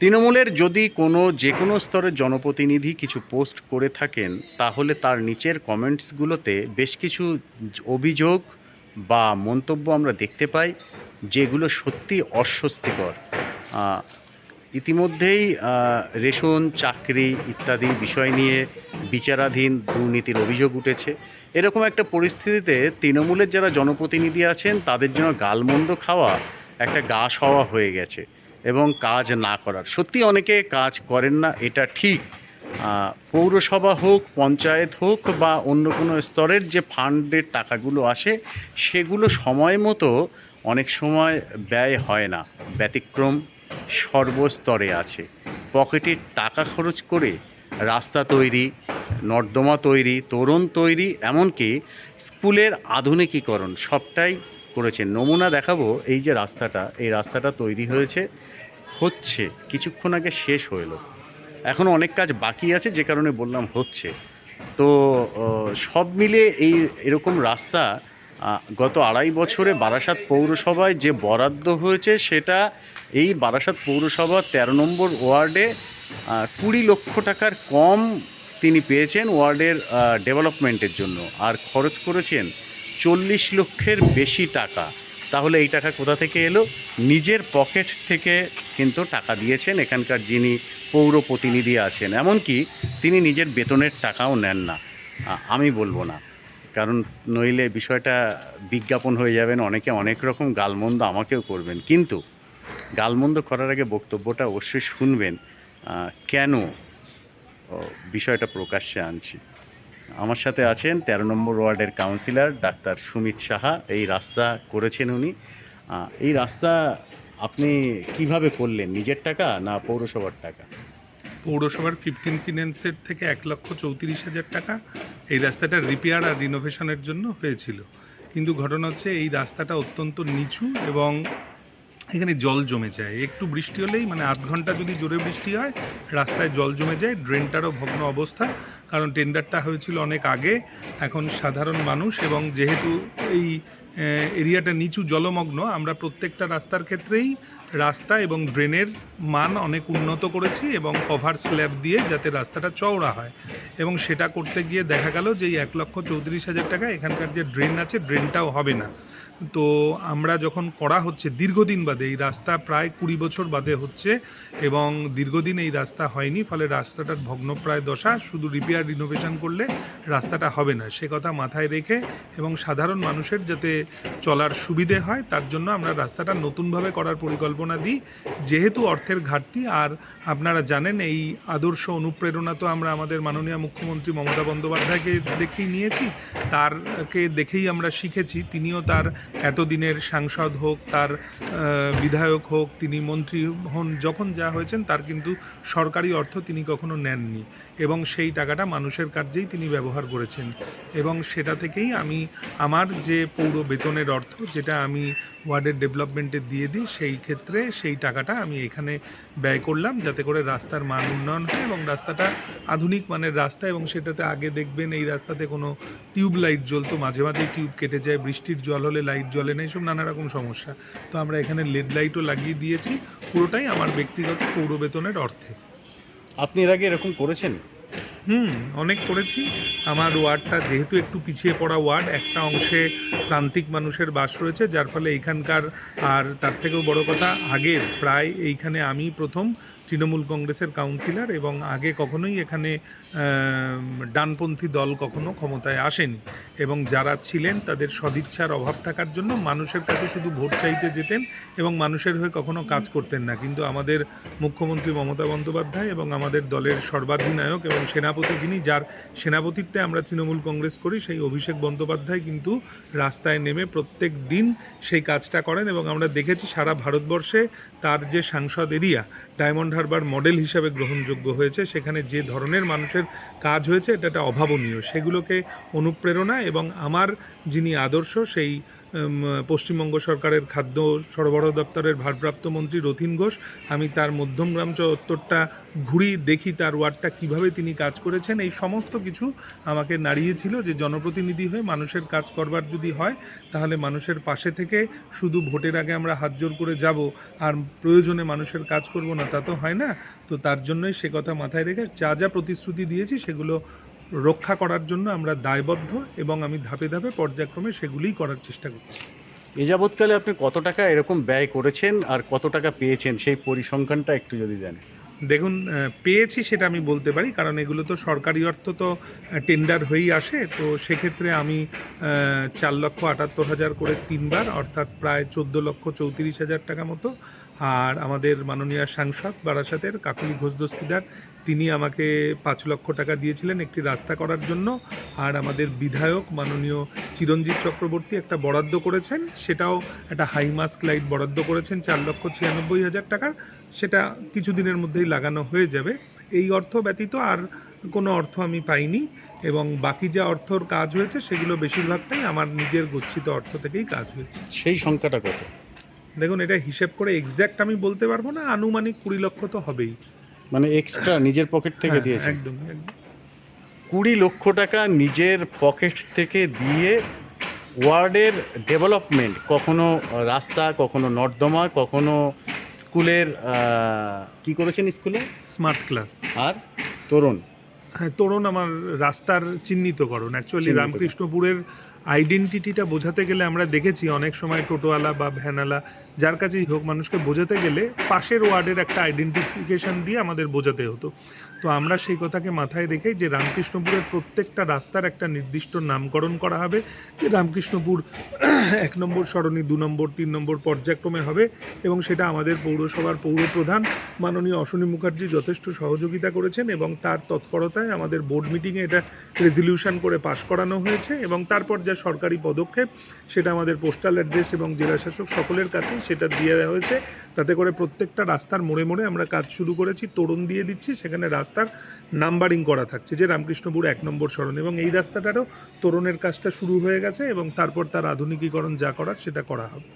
তৃণমূলের যদি কোনো যে কোনো স্তরের জনপ্রতিনিধি কিছু পোস্ট করে থাকেন, তাহলে তার নিচের কমেন্টসগুলোতে বেশ কিছু অভিযোগ বা মন্তব্য আমরা দেখতে পাই, যেগুলো সত্যি অস্বস্তিকর। ইতিমধ্যেই রেশন, চাকরি ইত্যাদি বিষয় নিয়ে বিচারাধীন দুর্নীতির অভিযোগ উঠেছে। এরকম একটা পরিস্থিতিতে তৃণমূলের যারা জনপ্রতিনিধি আছেন, তাদের জন্য গালমন্দ খাওয়া একটা গা সওয়া হয়ে গেছে। এবং কাজ না করার। সত্যি অনেকে কাজ করেন না, এটা ঠিক। পৌরসভা হোক, পঞ্চায়েত হোক বা অন্য কোনো স্তরের যে ফান্ডের টাকাগুলো আসে, সেগুলো সময় মতো অনেক সময় ব্যয় হয় না। ব্যতিক্রম সর্বস্তরে আছে। পকেটে টাকা খরচ করে রাস্তা তৈরি, নর্দমা তৈরি, তোরণ তৈরি, এমনকি স্কুলের আধুনিকীকরণ, সবটাই করেছে। নমুনা দেখাবো, এই যে রাস্তাটা, এই রাস্তাটা তৈরি হয়েছে, হচ্ছে, কিছুক্ষণ আগে শেষ হলো এখনও অনেক কাজ বাকি আছে, যে কারণে বললাম হচ্ছে। তো সব মিলে এই এরকম রাস্তা গত আড়াই বছরে বারাসাত পৌরসভায় যে বরাদ্দ হয়েছে, সেটা এই বারাসাত পৌরসভার তেরো নম্বর ওয়ার্ডে কুড়ি লক্ষ টাকার কম তিনি পেয়েছেন ওয়ার্ডের ডেভেলপমেন্টের জন্য। আর খরচ করেছেন চল্লিশ লক্ষের বেশি টাকা। তাহলে এই টাকা কোথা থেকে এলো? নিজের পকেট থেকে কিন্তু টাকা দিয়েছেন এখানকার যিনি পৌর প্রতিনিধি আছেন। এমনকি তিনি নিজের বেতনের টাকাও নেন না। আমি বলব না। কারণ নইলে বিষয়টা বিজ্ঞাপন হয়ে যাবেন, অনেকে অনেক রকম গালমন্দ আমাকেও করবেন। কিন্তু গালমন্দ করার আগে বক্তব্যটা অবশ্যই শুনবেন। কেন বিষয়টা প্রকাশ্যে আনছি। আমার সাথে আছেন তেরো নম্বর ওয়ার্ডের কাউন্সিলর ডাক্তার সুমিত সাহা। এই রাস্তা করেছেন উনি। এই রাস্তা আপনি কীভাবে করলেন? নিজের টাকা না পৌরসভার টাকা? পৌরসভার ফিফটিন ফিন্যান্সের থেকে এক লক্ষ চৌত্রিশ হাজার টাকা এই রাস্তাটা রিপেয়ার আর রিনোভেশনের জন্য হয়েছিল। কিন্তু ঘটনা হচ্ছে এই রাস্তাটা অত্যন্ত নিচু এবং এখানে জল জমে যায়। একটু বৃষ্টি হলেই মানে আধ ঘণ্টা যদি জোরে বৃষ্টি হয়, রাস্তায় জল জমে যায়, ড্রেনটারও ভগ্ন অবস্থা। কারণ টেন্ডারটা হয়েছিল অনেক আগে, এখন সাধারণ মানুষ এবং যেহেতু এই এরিয়াটা নিচু জলমগ্ন, আমরা প্রত্যেকটা রাস্তার ক্ষেত্রেই রাস্তা এবং ড্রেনের মান অনেক উন্নত করেছি এবং কভার স্ল্যাব দিয়ে যাতে রাস্তাটা চওড়া হয়। এবং সেটা করতে গিয়ে দেখা গেল যে এই এক লক্ষ চৌত্রিশ হাজার টাকা এখানকার যে ড্রেন আছে, ড্রেনটাও হবে না। তো আমরা যখন করা হচ্ছে, দীর্ঘদিন বাদে, এই রাস্তা প্রায় কুড়ি বছর বাদে হচ্ছে এবং দীর্ঘদিন এই রাস্তা হয়নি, ফলে রাস্তাটার ভগ্নপ্রায় দশা, শুধু রিপেয়ার রিনোভেশন করলে রাস্তাটা হবে না। সে কথা মাথায় রেখে এবং সাধারণ মানুষের যাতে চলার সুবিধে হয়, তার জন্য আমরা রাস্তাটা নতুনভাবে করার পরিকল্পনা দিই। যেহেতু অর্থের ঘাটতি, আর আপনারা জানেন, এই আদর্শ অনুপ্রেরণা তো আমরা আমাদের মাননীয় মুখ্যমন্ত্রী মমতা বন্দ্যোপাধ্যায়কে দেখেই নিয়েছি, তারকে দেখেই আমরা শিখেছি, তিনিও তার এতদিনের সাংসদ হোক, তার বিধায়ক হোক, তিনি মন্ত্রী হন, যখন যা হয়েছেন, তার কিন্তু সরকারি অর্থ তিনি কখনো নেননি এবং সেই টাকাটা মানুষের কার্যেই তিনি ব্যবহার করেছেন। এবং সেটা থেকেই আমি, আমার যে পৌর বেতনের অর্থ, যেটা আমি ওয়ার্ডের ডেভেলপমেন্টে দিয়ে দিই, সেই ক্ষেত্রে সেই টাকাটা আমি এখানে ব্যয় করলাম যাতে করে রাস্তার মান উন্নয়ন হয় এবং রাস্তাটা আধুনিক মানের রাস্তা এবং সেটাতে আগে দেখবেন এই রাস্তাতে কোনো টিউব লাইট জ্বলতো, মাঝে মাঝে টিউব কেটে যায়, বৃষ্টির জল হলে লাইট জ্বলে না এইসব নানা রকম সমস্যা। তো আমরা এখানে লেড লাইটও লাগিয়ে দিয়েছি, পুরোটাই আমার ব্যক্তিগত পৌর বেতনের অর্থে। আপনি এর আগে এরকম করেছেন? হুম, অনেক করেছি। আমার ওয়ার্ডটা যেহেতু একটু পিছিয়ে পড়া ওয়ার্ড, একটা অংশে প্রান্তিক মানুষের বাস রয়েছে, যার ফলে এইখানকার আর তার থেকেও বড় কথা, আগের, প্রায় এইখানে আমি প্রথম তৃণমূল কংগ্রেসের কাউন্সিলর এবং আগে কখনোই এখানে ডানপন্থী দল কখনো ক্ষমতায় আসেনি। এবং যারা ছিলেন তাদের সদিচ্ছার অভাব থাকার জন্য মানুষের কাছে শুধু ভোট চাইতে যেতেন এবং মানুষের হয়ে কখনো কাজ করতেন না। কিন্তু আমাদের মুখ্যমন্ত্রী মমতা বন্দ্যোপাধ্যায় এবং আমাদের দলের সর্বাধিনায়ক এবং সেনাপতি যিনি, যার সেনাপতিত্বে আমরা তৃণমূল কংগ্রেস করি, সেই অভিষেক বন্দ্যোপাধ্যায় কিন্তু রাস্তায় নেমে প্রত্যেক দিন সেই কাজটা করেন এবং আমরা দেখেছি সারা ভারতবর্ষে তার যে সাংসদ এরিয়া, ডায়মন্ড হারবার মডেল হিসাবে গ্রহণযোগ্য হয়েছে। সেখানে যে ধরনের মানুষের কাজ হয়েছে, এটা একটা অভাবনীয়। সেগুলোকে অনুপ্রেরণা এবং আমার যিনি আদর্শ, সেই পশ্চিমবঙ্গ সরকারের খাদ্য সরবরাহ দপ্তরের ভারপ্রাপ্ত মন্ত্রী রথিন ঘোষ, আমি তার মধ্যমগ্রাম চত্বরটা ঘুরি দেখি তার ওয়ার্ডটা কীভাবে তিনি কাজ করেছেন, এই সমস্ত কিছু আমাকে নাড়িয়েছিল যে জনপ্রতিনিধি হয়ে মানুষের কাজ করবার যদি হয়, তাহলে মানুষের পাশে থেকে শুধু ভোটের আগে আমরা হাত জোর করে যাব, আর প্রয়োজনে মানুষের কাজ করব না, তা তো হয় না। তো তার জন্যই সে কথা মাথায় রেখে যা যা প্রতিশ্রুতি দিয়েছি সেগুলো রক্ষা করার জন্য আমরা দায়বদ্ধ এবং আমি ধাপে ধাপে পর্যায়ক্রমে সেগুলিই করার চেষ্টা করছি। এ যাবৎকালে আপনি কত টাকা এরকম ব্যয় করেছেন আর কত টাকা পেয়েছেন? সেই পরিসংখ্যানটা একটু যদি দেন। দেখুন পেয়েছি সেটা আমি বলতে পারি কারণ এগুলো তো সরকারি অর্থ তো টেন্ডার হয়েই আসে। তো সেক্ষেত্রে আমি চার লক্ষ আটাত্তর হাজার করে তিনবার অর্থাৎ প্রায় চোদ্দ লক্ষ চৌত্রিশ হাজার টাকা মতো আর আমাদের মাননীয় সাংসদ বারাসাতের কাকুলি ঘোষ দস্তিদার তিনি আমাকে পাঁচ লক্ষ টাকা দিয়েছিলেন একটি রাস্তা করার জন্য। আর আমাদের বিধায়ক মাননীয় চিরঞ্জিত চক্রবর্তী একটা বরাদ্দ করেছেন, সেটাও একটা হাই মাস্ক লাইট বরাদ্দ করেছেন, চার লক্ষ ছিয়ানব্বই হাজার টাকার। সেটা কিছুদিনের মধ্যেই লাগানো হয়ে যাবে। এই অর্থ ব্যতীত আর কোনো অর্থ আমি পাইনি এবং বাকি যা অর্থর কাজ হয়েছে, সেগুলো বেশিরভাগটাই আমার নিজের গচ্ছিত অর্থ থেকেই কাজ হয়েছে। সেই সংখ্যাটা কত? দেখুন এটা হিসেব করে এক্স্যাক্ট আমি বলতে পারব না আনুমানিক কুড়ি লক্ষ তো হবেই। মানে এক্সট্রা নিজের পকেট থেকে হ্যাঁ, দিয়েছেন। একদম একদম। কুড়ি লক্ষ টাকা নিজের পকেট থেকে দিয়ে ওয়ার্ডের ডেভেলপমেন্ট কখনো রাস্তা কখনো নর্দমা কখনো স্কুলের কি করেছেন স্কুলে? স্মার্ট ক্লাস আর তরুণ। হ্যাঁ তরুণ আমার রাস্তার চিহ্নিতকরণ অ্যাকচুয়ালি রামকৃষ্ণপুরের আইডেন্টিটিটা বোঝাতে গেলে আমরা দেখেছি অনেক সময় টোটোওয়ালা বা ভ্যানওয়ালা, যার কাছেই হোক মানুষকে বোঝাতে গেলে পাশের ওয়ার্ডের একটা আইডেন্টিফিকেশন দিয়ে আমাদের বোঝাতে হতো। তো আমরা সেই কথাকে মাথায় রেখে যে রামকৃষ্ণপুরের প্রত্যেকটা রাস্তার একটা নির্দিষ্ট নামকরণ করা হবে, যে রামকৃষ্ণপুর এক নম্বর সরণি, দু নম্বর, তিন নম্বর পর্যায়ক্রমে হবে এবং সেটা আমাদের পৌরসভার পৌরপ্রধান মাননীয় অশ্বনী মুখার্জি যথেষ্ট সহযোগিতা করেছেন এবং তার তৎপরতায় আমাদের বোর্ড মিটিংয়ে এটা রেজলিউশন করে পাশ করানো হয়েছে এবং তারপর যা সরকারি পদক্ষেপ, সেটা আমাদের পোস্টাল অ্যাড্রেস এবং জেলাশাসক সকলের কাছে সেটা দিয়ে দেওয়া হয়েছে। তাতে করে প্রত্যেকটা রাস্তার মোড়ে মোড়ে আমরা কাজ শুরু করেছি, তরুণ দিয়ে দিচ্ছি, সেখানে রাস্তার নাম্বারিং করা থাকছে যে রামকৃষ্ণপুর এক নম্বর সরণ এবং এই রাস্তাটারও তরুণের কাজটা শুরু হয়ে গেছে এবং তারপর তার আধুনিকীকরণ যা করার সেটা করা হবে।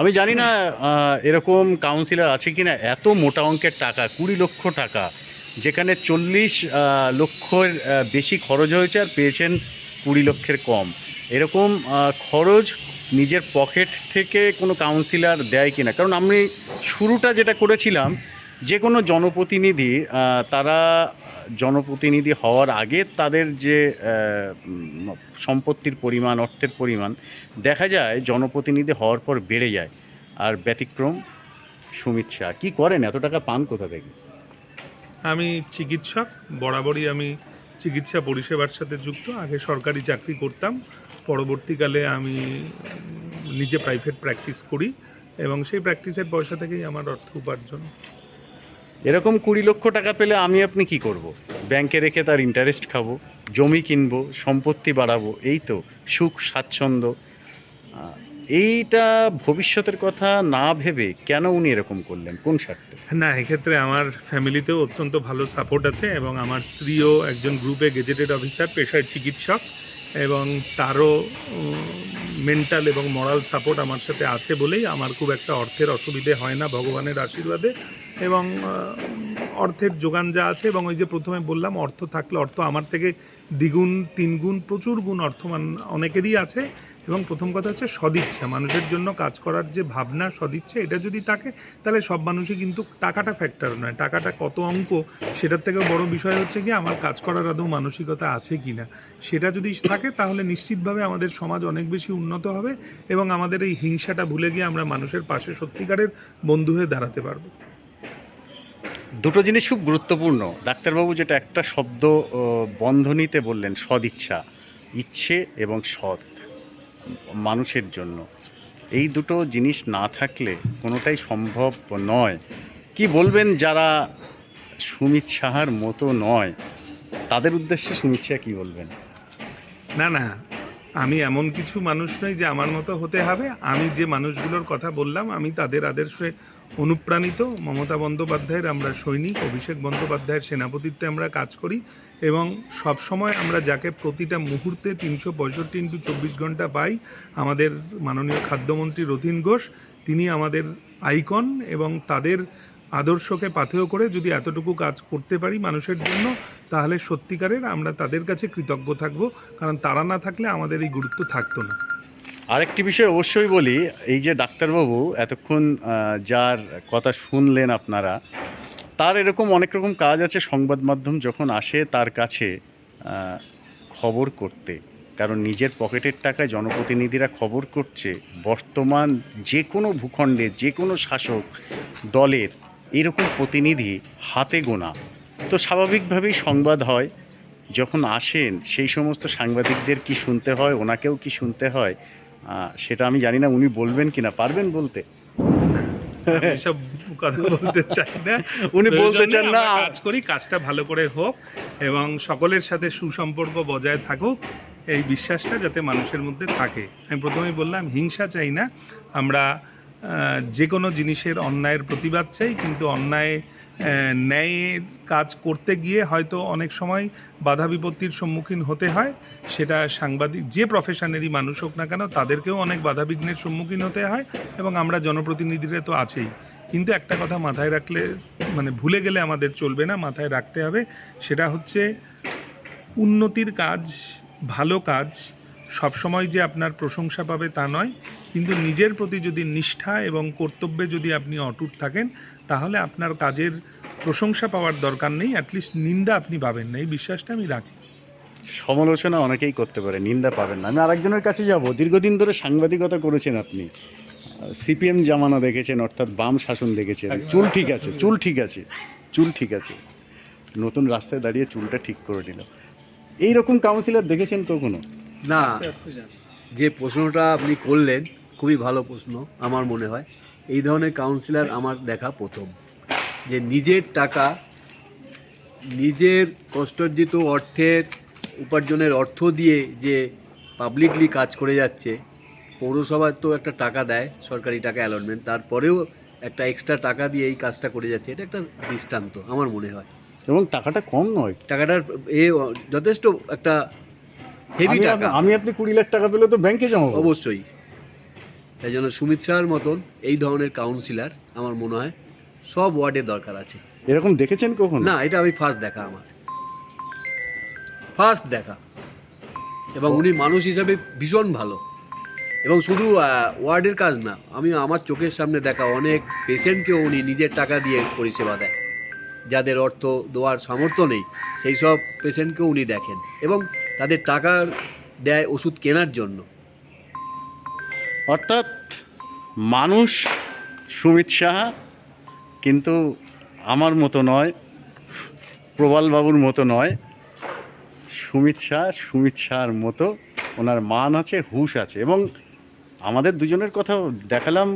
আমি জানি না এরকম কাউন্সিলর আছে কি না এত মোটা অঙ্কের টাকা, কুড়ি লক্ষ টাকা, যেখানে চল্লিশ লক্ষের বেশি খরচ হয়েছে আর পেয়েছেন কুড়ি লক্ষের কম। এরকম খরচ নিজের পকেট থেকে কোনো কাউন্সিলর দেয় কি না কারণ আমি শুরুটা যেটা করেছিলাম, যে কোনো জনপ্রতিনিধি তারা জনপ্রতিনিধি হওয়ার আগে তাদের যে সম্পত্তির পরিমাণ, অর্থের পরিমাণ, দেখা যায় জনপ্রতিনিধি হওয়ার পর বেড়ে যায়। আর ব্যতিক্রম সুমিত শাহ। কী করেন? এত টাকা পান কোথা থেকে? আমি চিকিৎসক, বরাবরই আমি চিকিৎসা পরিষেবার সাথে যুক্ত। আগে সরকারি চাকরি করতাম পরবর্তীকালে আমি নিজে প্রাইভেট প্র্যাকটিস করি এবং সেই প্র্যাকটিসের পয়সা থেকেই আমার অর্থ উপার্জন। এরকম কুড়ি লক্ষ টাকা পেলে আমি আপনি কি করব। ব্যাংকে রেখে তার ইন্টারেস্ট খাব জমি কিনবো সম্পত্তি বাড়াবো এই তো সুখ স্বাচ্ছন্দ্য। এইটা ভবিষ্যতের কথা না ভেবে কেন উনি এরকম করলেন? কোন স্বার্থে? না এক্ষেত্রে আমার ফ্যামিলিতেও অত্যন্ত ভালো সাপোর্ট আছে এবং আমার স্ত্রীও একজন গ্রুপে গেজেটেড অফিসার পেশায় চিকিৎসক। এবং তারও মেন্টাল এবং মরাল সাপোর্ট আমার সাথে আছে বলেই আমার খুব একটা অর্থের অসুবিধে হয় না ভগবানের আশীর্বাদে এবং অর্থের যোগান যা আছে এবং ওই যে প্রথমে বললাম, অর্থ থাকলে অর্থ আমার থেকে দ্বিগুণ, তিনগুণ, প্রচুর গুণ অর্থমান অনেকেরই আছে। এবং প্রথম কথা হচ্ছে সদিচ্ছা, মানুষের জন্য কাজ করার যে ভাবনা, সদিচ্ছা, এটা যদি থাকে, তাহলে সব মানুষই কিন্তু টাকাটা ফ্যাক্টর নয়। টাকাটা কত অঙ্ক, সেটার থেকে বড় বিষয় হচ্ছে কি আমার কাজ করার আদৌ মানসিকতা আছে কি না সেটা যদি থাকে, তাহলে নিশ্চিতভাবে আমাদের সমাজ অনেক বেশি উন্নত হবে এবং আমাদের এই হিংসাটা ভুলে গিয়ে আমরা মানুষের পাশে সত্যিকারের বন্ধু হয়ে দাঁড়াতে পারব। দুটো জিনিস খুব গুরুত্বপূর্ণ। ডাক্তারবাবু যেটা একটা শব্দ বন্ধনীতে বললেন, সদিচ্ছা, ইচ্ছে এবং সৎ। মানুষের জন্য। এই দুটো জিনিস না থাকলে কোনোটাই সম্ভব নয়। কি বলবেন যারা সুমিত সাহার মতো নয়? তাদের উদ্দেশ্যে সুমিত শাহ কী বলবেন? না না। আমি এমন কিছু মানুষ নই যে আমার মতো হতে হবে। আমি যে মানুষগুলোর কথা বললাম, আমি তাদের আদর্শে অনুপ্রাণিত মমতা বন্দ্যোপাধ্যায়ের আমরা সৈনিক, অভিষেক বন্দ্যোপাধ্যায়ের সেনাপতিত্বে আমরা কাজ করি এবং সব সময় আমরা যাকে প্রতিটা মুহূর্তে তিনশো পঁয়ষট্টি ইন্টু চব্বিশ ঘণ্টা পাই, আমাদের মাননীয় খাদ্যমন্ত্রী রথীন ঘোষ, তিনি আমাদের আইকন এবং তাদের আদর্শকে পাথেয় করে যদি এতটুকু কাজ করতে পারি মানুষের জন্য, তাহলে সত্যিকারের আমরা তাদের কাছে কৃতজ্ঞ থাকব, কারণ তারা না থাকলে আমাদের এই গুরুত্ব থাকতো না। আরেকটি বিষয় অবশ্যই বলি, এই যে ডাক্তারবাবু, এতক্ষণ যার কথা শুনলেন আপনারা, তার এরকম অনেক রকম কাজ আছে সংবাদ মাধ্যম যখন আসে তার কাছে খবর করতে। কারণ নিজের পকেটের টাকায় জনপ্রতিনিধিরা খবর করছে, বর্তমান যে কোনো ভূখণ্ডে যে কোনো শাসক দলের এরকম প্রতিনিধি হাতে গোনা। তো স্বাভাবিকভাবেই সংবাদ হয়, যখন আসেন সেই সমস্ত সাংবাদিকদের কি শুনতে হয়, ওনাকেও কি শুনতে হয় সেটা আমি জানি না উনি বলবেন কি না পারবেন বলতে? এসব কথা বলতে চাই না। উনি বলতে চান না। কাজ করি কাজটা ভালো করে হোক এবং সকলের সাথে সুসম্পর্ক বজায় থাকুক এই বিশ্বাসটা যাতে মানুষের মধ্যে থাকে। আমি প্রথমেই বললাম হিংসা চাই না। আমরা যে কোনো জিনিসের অন্যায়ের প্রতিবাদ চাই কিন্তু অন্যায় ন্যায়ের কাজ করতে গিয়ে হয়তো অনেক সময় বাধা বিপত্তির সম্মুখীন হতে হয়। সেটা সাংবাদিক, যে প্রফেশনেরই মানুষ হোক না কেন, তাদেরকেও অনেক বাধা বিঘ্নের সম্মুখীন হতে হয় এবং আমরা জনপ্রতিনিধিরা তো আছেই। কিন্তু একটা কথা মাথায় রাখলে মানে ভুলে গেলে আমাদের চলবে না, মাথায় রাখতে হবে। সেটা হচ্ছে উন্নতির কাজ, ভালো কাজ সবসময় যে আপনার প্রশংসা পাবে তা নয়। কিন্তু নিজের প্রতি যদি নিষ্ঠা এবং কর্তব্যে যদি আপনি অটুট থাকেন তাহলে আপনার কাজের প্রশংসা পাওয়ার দরকার নেই অ্যাটলিস্ট নিন্দা আপনি পাবেন না এই বিশ্বাসটা আমি রাখি। সমালোচনা অনেকেই করতে পারে নিন্দা পাবেন না। আমি আরেকজনের কাছে যাব দীর্ঘদিন ধরে সাংবাদিকতা করেছেন আপনি। সিপিএম জামানা দেখেছেন অর্থাৎ বাম শাসন দেখেছেন। চুল ঠিক আছে চুল ঠিক আছে চুল ঠিক আছে। নতুন রাস্তায় দাঁড়িয়ে চুলটা ঠিক করে নিল। এইরকম কাউন্সিলর দেখেছেন কখনো? না যে প্রশ্নটা আপনি করলেন খুবই ভালো প্রশ্ন আমার মনে হয়। এই ধরনের কাউন্সিলর আমার দেখা প্রথম। যে নিজের টাকা নিজের কষ্টার্জিত অর্থের উপার্জনের অর্থ দিয়ে যে পাবলিকলি কাজ করে যাচ্ছে পৌরসভার তো একটা টাকা দেয় সরকারি টাকা অ্যালটমেন্ট তারপরেও একটা এক্সট্রা টাকা দিয়ে এই কাজটা করে যাচ্ছে এটা একটা দৃষ্টান্ত আমার মনে হয়। এবং টাকাটা কম নয়। টাকাটার এ যথেষ্ট একটা হেভি টাকা। আমি আপনি কুড়ি লাখ টাকা পেলে তো ব্যাংকে জমাবো অবশ্যই। তাই জন্য সুমিত শাহর মতন এই ধরনের কাউন্সিলর আমার মনে হয় সব ওয়ার্ডে দরকার আছে। এরকম দেখেছেন কখন? না এটা আমি ফার্স্ট দেখা আমার। ফার্স্ট দেখা। এবং উনি মানুষ হিসাবে ভীষণ ভালো। এবং শুধু ওয়ার্ডের কাজ না আমি আমার চোখের সামনে দেখা অনেক পেশেন্টকেও উনি নিজের টাকা দিয়ে পরিষেবা দেয় যাদের অর্থ দেওয়ার সামর্থ্য নেই সেই সব পেশেন্টকেও উনি দেখেন। এবং তাদের টাকা দেয় ওষুধ কেনার জন্য। অর্থাৎ মানুষ সুমিত সাহা, কিন্তু আমার মতো নয়, প্রবালবাবুর মতো নয়, সুমিত শাহ সুমিত শাহর মতো ওনার মান আছে, হুশ আছে। এবং আমাদের দুজনের কথা দেখালাম,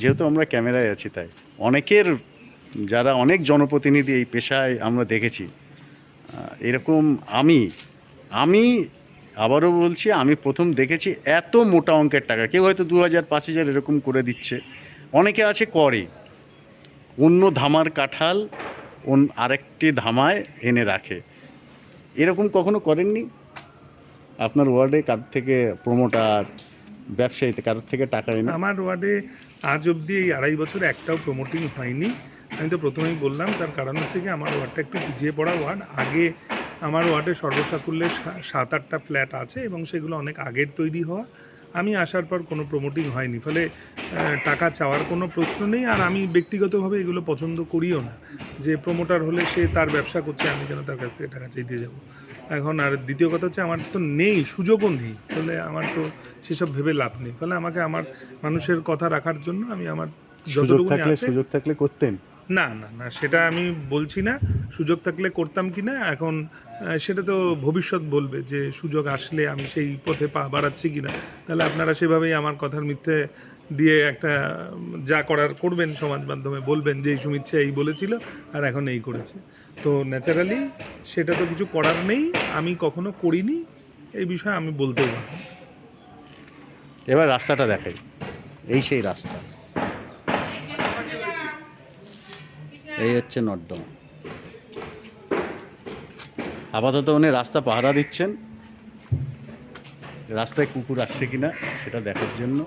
যেহেতু আমরা ক্যামেরায় আছি তাই। অনেকের, যারা অনেক জনপ্রতিনিধি এই পেশায় আমরা দেখেছি এরকম আমি আমি আবারও বলছি, আমি প্রথম দেখেছি এত মোটা অঙ্কের টাকা। কেউ হয়তো দু হাজার, পাঁচ হাজার এরকম করে দিচ্ছে। অনেকে আছে করে। অন্য ধামার কাঁঠাল আরেকটি ধামায় এনে রাখে। এরকম কখনো করেননি? আপনার ওয়ার্ডে কার থেকে প্রমোটার, ব্যবসায়ীতে কারোর থেকে টাকা এনে? আমার ওয়ার্ডে আজ অবধি এই আড়াই বছর একটাও প্রমোটিং হয়নি। আমি তো প্রথমেই বললাম, তার কারণ হচ্ছে কি, আমার ওয়ার্ডটা একটু পিছিয়ে পড়া ওয়ার্ড। আগে আমার ওয়ার্ডে সর্বসাকুল্যে সাত আটটা ফ্ল্যাট আছে এবং সেগুলো অনেক আগের তৈরি হওয়া। আমি আসার পর কোনো প্রমোটিং হয়নি ফলে টাকা চাওয়ার কোনো প্রশ্ন নেই আর আমি ব্যক্তিগতভাবে এগুলো পছন্দ করিও না। যে প্রমোটার হলে সে তার ব্যবসা করছে আমি কেন তার কাছ থেকে টাকা চাইতে যাব? এখন আর দ্বিতীয় কথা হচ্ছে আমার তো নেই সুযোগও নেই ফলে আমার তো সেসব ভেবে লাভ নেই। ফলে আমাকে আমার মানুষের কথা রাখার জন্য আমি আমার যতটুকু সুযোগ থাকলে করতেন। না না না, সেটা আমি বলছি না। সুযোগ থাকলে করতাম কি না, এখন সেটা তো ভবিষ্যৎ বলবে যে সুযোগ আসলে আমি সেই পথে পা বাড়াচ্ছি কি না। তাহলে আপনারা সেভাবেই আমার কথার মিথ্যে দিয়ে একটা যা করার করবেন সমাজ মাধ্যমে বলবেন যে এই সুমিচ্ছা এই বলেছিল আর এখন এই করেছে। তো ন্যাচারালি সেটা তো কিছু করার নেই, আমি কখনো করিনি, এই বিষয়ে আমি বলতেও পারব এবার রাস্তাটা দেখাই। এই সেই রাস্তা। এই হচ্ছে নর্দমা। আপাতত উনি রাস্তা পাহারা দিচ্ছেন। রাস্তায় কুকুর আসছে কিনা সেটা দেখার জন্য।